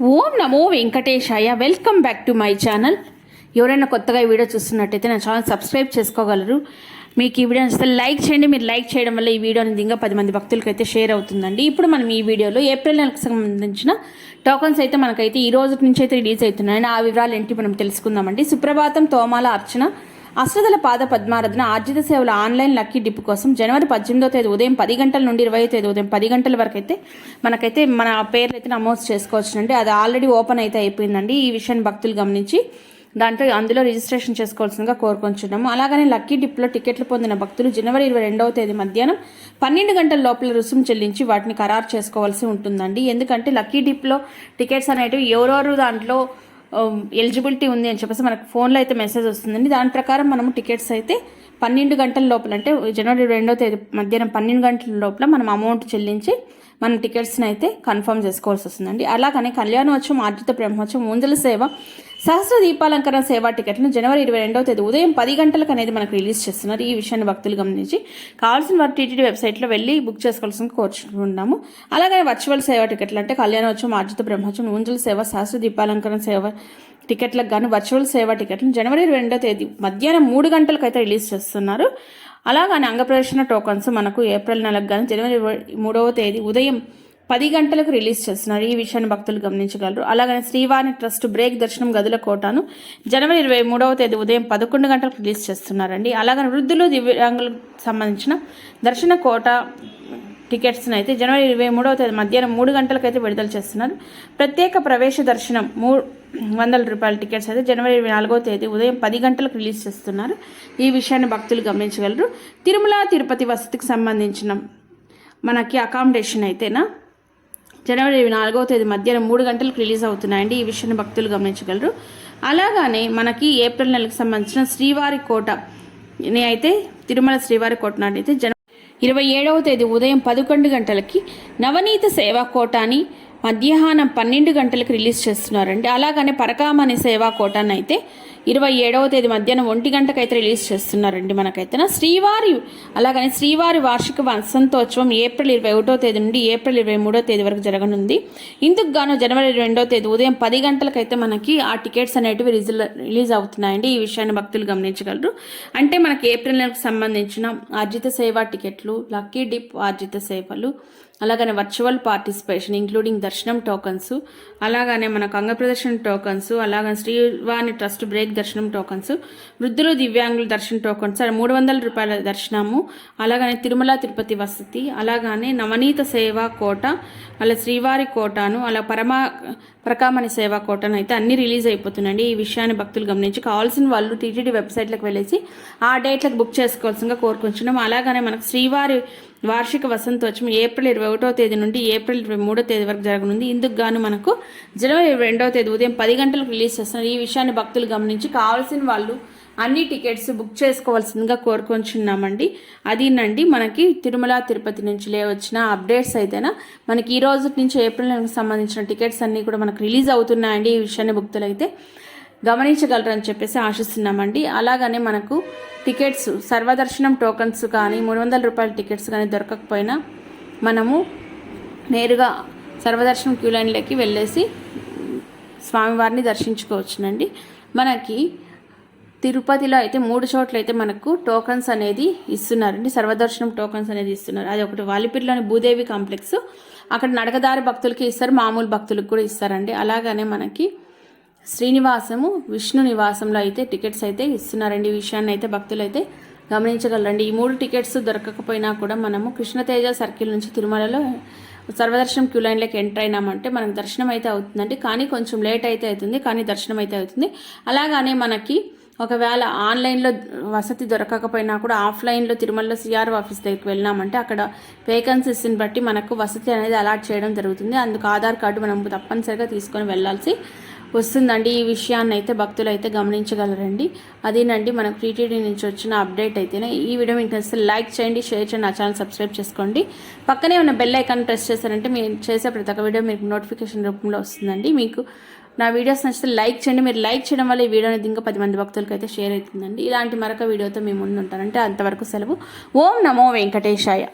ఓం నమో వెంకటేశాయ. Welcome back to my channel ఎవరైనా కొత్తగా ఈ వీడియో చూస్తున్నట్టయితే నా ఛానల్ సబ్స్క్రైబ్ చేసుకోగలరు. మీకు ఈ వీడియో నచ్చితే లైక్ చేయండి. మీరు లైక్ చేయడం వల్ల ఈ వీడియో అనేది ఇంకా పది మంది భక్తులకి అయితే షేర్ అవుతుందండి. ఇప్పుడు మనం ఈ వీడియోలో ఏప్రిల్ నెలకు సంబంధించిన టోకన్స్ అయితే మనకైతే ఈ రోజు నుంచి అయితే రిలీజ్ అవుతున్నాయని ఆ వివరాలు ఏంటి మనం తెలుసుకుందామండి. సుప్రభాతం తోమాల అర్చన. అశ్రదల పాద పద్మారాధన ఆర్జిత సేవల ఆన్లైన్ లక్కీ డిప్ కోసం జనవరి పద్దెనిమిదో తేదీ ఉదయం పది గంటల నుండి ఇరవై తేదీ ఉదయం పది గంటల వరకు అయితే మనకైతే మన పేర్లు అయితే నమోదు చేసుకోవచ్చునండి అది ఆల్రెడీ ఓపెన్ అయితే అయిపోయిందండి. ఈ విషయాన్ని భక్తులు గమనించి దాంట్లో అందులో రిజిస్ట్రేషన్ చేసుకోవాల్సిందిగా కోరుకుంటున్నాము అలాగనే లక్కీ డిప్లో టికెట్లు పొందిన భక్తులు జనవరి ఇరవై రెండవ తేదీ మధ్యాహ్నం పన్నెండు గంటల లోపల రుసుము చెల్లించి వాటిని ఖరారు చేసుకోవాల్సి ఉంటుందండి. ఎందుకంటే లక్కీ డిప్లో టికెట్స్ అనేటివి ఎవరెవరు దాంట్లో Um, ఎలిజిబిలిటీ ఉంది అని చెప్పేసి మనకు ఫోన్లో అయితే మెసేజ్ వస్తుందండి. దాని ప్రకారం మనము టికెట్స్ అయితే పన్నెండు గంటల లోపల అంటే జనవరి రెండో తేదీ మధ్యాహ్నం పన్నెండు గంటల లోపల మనం అమౌంట్ చెల్లించి మన టికెట్స్ని అయితే కన్ఫర్మ్ చేసుకోవాల్సి వస్తుందండి. అలాగనే కళ్యాణోత్సవం ఆర్జిత బ్రహ్మోత్సవం ముందల సేవ సహస్ర దీపాలంకరణ సేవా టికెట్లను జనవరి ఇరవై రెండవ తేదీ ఉదయం పది గంటలకు అనేది మనకు రిలీజ్ చేస్తున్నారు. ఈ విషయాన్ని భక్తులు గమనించి కావాల్సిన వారు టీటీడీ వెబ్సైట్లో వెళ్ళి బుక్ చేసుకోవాల్సిన కోరుచుకుంటున్నాము. అలాగే వర్చువల్ సేవా టికెట్లు అంటే కళ్యాణోత్సవం ఆర్జిత బ్రహ్మోత్సవం ముంజల సేవ సహస్ర దీపాలంకరణ సేవ టికెట్లకు గాను వర్చువల్ సేవా టికెట్లను జనవరి రెండవ రెండో తేదీ మధ్యాహ్నం మూడు గంటలకు అయితే రిలీజ్ చేస్తున్నారు. అలాగని అంగప్రదర్శన టోకన్స్ మనకు ఏప్రిల్ నెలకు గాను జనవరి మూడవ తేదీ ఉదయం పది గంటలకు రిలీజ్ చేస్తున్నారు. ఈ విషయాన్ని భక్తులు గమనించగలరు. అలాగనే శ్రీవాణి ట్రస్ట్ బ్రేక్ దర్శనం గదుల కోటాను జనవరి ఇరవై మూడవ తేదీ ఉదయం పదకొండు గంటలకు రిలీజ్ చేస్తున్నారండి. అలాగని వృద్ధులు దివ్యాంగులకు సంబంధించిన దర్శన కోట టికెట్స్ని అయితే జనవరి ఇరవై మూడవ తేదీ మధ్యాహ్నం మూడు గంటలకైతే విడుదల చేస్తున్నారు. ప్రత్యేక ప్రవేశ దర్శనం మూడు వందల రూపాయల టికెట్స్ అయితే జనవరి ఇరవై నాలుగవ తేదీ ఉదయం పది గంటలకు రిలీజ్ చేస్తున్నారు. ఈ విషయాన్ని భక్తులు గమనించగలరు. తిరుమల తిరుపతి వసతికి సంబంధించిన మనకి అకామిడేషన్ అయితేనా? జనవరి ఇరవై నాలుగవ తేదీ మధ్యాహ్నం మూడు గంటలకు రిలీజ్ అవుతున్నాయండి. ఈ విషయాన్ని భక్తులు గమనించగలరు. అలాగానే మనకి ఏప్రిల్ నెలకు సంబంధించిన శ్రీవారి కోట అయితే తిరుమల శ్రీవారి కోట నాటి అయితే జన ఇరవై ఏడవ తేదీ ఉదయం పదకొండు గంటలకి నవనీత సేవా కోటాని మధ్యాహ్నం పన్నెండు గంటలకు రిలీజ్ చేస్తున్నారండి. అలాగనే పరకామణి సేవా కోటాన్ని అయితే ఇరవై ఏడవ తేదీ మధ్యాహ్నం ఒంటి గంటకైతే రిలీజ్ చేస్తున్నారండి మనకైతే. శ్రీవారి అలాగనే శ్రీవారి వార్షిక వసంతోత్సవం ఏప్రిల్ ఇరవై ఒకటో తేదీ నుండి ఏప్రిల్ ఇరవై మూడో తేదీ వరకు జరగనుంది. ఇందుకు గాను జనవరి రెండో తేదీ ఉదయం పది గంటలకైతే మనకి ఆ టికెట్స్ అనేటివి రిలీజ్ అవుతున్నాయండి. ఈ విషయాన్ని భక్తులు గమనించగలరు. అంటే మనకి ఏప్రిల్ నెలకు సంబంధించిన ఆర్జిత సేవా టికెట్లు లక్కీ డిప్ ఆర్జిత సేవలు అలాగనే వర్చువల్ పార్టిసిపేషన్ ఇంక్లూడింగ్ దర్శనం టోకన్స్ అలాగనే మనకు అంగప్రదర్శన టోకన్స్ అలాగనే శ్రీవాణి ట్రస్ట్ బ్రేక్ దర్శనం టోకన్స్ వృద్ధులు దివ్యాంగుల దర్శన టోకన్స్ మూడు వందల రూపాయల దర్శనము అలాగనే తిరుమల తిరుపతి వసతి అలాగనే నవనీత సేవా కోట అలా శ్రీవారి కోటను అలా పరమా ప్రకామణి సేవా కోటను అయితే అన్ని రిలీజ్ అయిపోతున్నాయండి. ఈ విషయాన్ని భక్తులు గమనించి కావాల్సిన వాళ్ళు టీటీడీ వెబ్సైట్లకు వెళ్ళేసి ఆ డేట్లకు బుక్ చేసుకోవాల్సిందిగా కోరుకుంటున్నాం అలాగనే మనకు శ్రీవారి వార్షిక వసంతోత్సవం ఏప్రిల్ ఇరవై ఒకటో తేదీ నుండి ఏప్రిల్ ఇరవై మూడో తేదీ వరకు జరగనుంది. ఇందుకు గాను మనకు జనవరి రెండవ తేదీ ఉదయం పది గంటలకు రిలీజ్ చేస్తున్నారు. ఈ విషయాన్ని భక్తులు గమనించి కావాల్సిన వాళ్ళు అన్ని టికెట్స్ బుక్ చేసుకోవాల్సిందిగా కోరుకొంచున్నామండి. అదేనండి మనకి తిరుమల తిరుపతి నుంచి లేవచ్చిన అప్డేట్స్ అయితేనా మనకి ఈ రోజు నుంచి ఏప్రిల్ నెలకు సంబంధించిన టికెట్స్ అన్నీ కూడా మనకు రిలీజ్ అవుతున్నాయండి ఈ విషయాన్ని భక్తులు అయితే గమనించగలరని చెప్పేసి ఆశిస్తున్నామండి. అలాగనే మనకు టికెట్స్ సర్వదర్శనం టోకన్స్ కానీ మూడు వందల రూపాయల టికెట్స్ కానీ దొరకకపోయినా మనము నేరుగా సర్వదర్శనం క్యూ లైన్లోకి వెళ్ళేసి స్వామివారిని దర్శించుకోవచ్చునండి. మనకి తిరుపతిలో అయితే మూడు చోట్ల అయితే మనకు టోకన్స్ అనేది ఇస్తున్నారండి. సర్వదర్శనం టోకన్స్ అనేది ఇస్తున్నారు. అది ఒకటి వాలిపిరిలోని భూదేవి కాంప్లెక్స్. అక్కడ నడకదారి భక్తులకి ఇస్తారు. మామూలు భక్తులకు కూడా ఇస్తారండి. అలాగనే మనకి శ్రీనివాసము విష్ణు నివాసంలో అయితే టికెట్స్ అయితే ఇస్తున్నారండి. ఈ విషయాన్ని అయితే భక్తులు అయితే గమనించగలరండి. ఈ మూడు టికెట్స్ దొరకకపోయినా కూడా మనము కృష్ణతేజ సర్కిల్ నుంచి తిరుమలలో సర్వదర్శనం క్యూ లైన్లోకి ఎంటర్ అయినామంటే మనకు దర్శనం అయితే అవుతుందండి. కానీ కొంచెం లేట్ అయితే అవుతుంది. కానీ దర్శనం అయితే అవుతుంది. అలాగనే మనకి ఒకవేళ ఆన్లైన్లో వసతి దొరకకపోయినా కూడా ఆఫ్లైన్లో తిరుమలలో సిఆర్ ఆఫీస్ దగ్గరికి వెళ్ళినామంటే అక్కడ వేకెన్సీస్ని బట్టి మనకు వసతి అనేది అలాట్ చేయడం జరుగుతుంది. అందుకు ఆధార్ కార్డు మనం తప్పనిసరిగా తీసుకొని వెళ్ళాల్సి వస్తుందండి ఈ విషయాన్ని అయితే భక్తులు అయితే గమనించగలరండి. అదేనండి మనకు టీటీడీ నుంచి వచ్చిన అప్డేట్ అయితేనే ఈ వీడియో మీకు నచ్చితే లైక్ చేయండి షేర్ చేయండి నా ఛానల్ సబ్స్క్రైబ్ చేసుకోండి. పక్కనే ఉన్న బెల్ ఐకాన్ ప్రెస్ చేశారంటే మీరు చేసే ప్రతి ఒక్క వీడియో మీకు నోటిఫికేషన్ రూపంలో వస్తుందండి. మీకు నా వీడియోస్ నచ్చితే లైక్ చేయండి. మీరు లైక్ చేయడం వల్ల ఈ వీడియో అనేది ఇంకా పది మంది భక్తులకి అయితే షేర్ అవుతుందండి. ఇలాంటి మరొక వీడియోతో మేము ముందు ఉంటానంటే అంతవరకు సెలవు. ఓం నమో వెంకటేశాయ.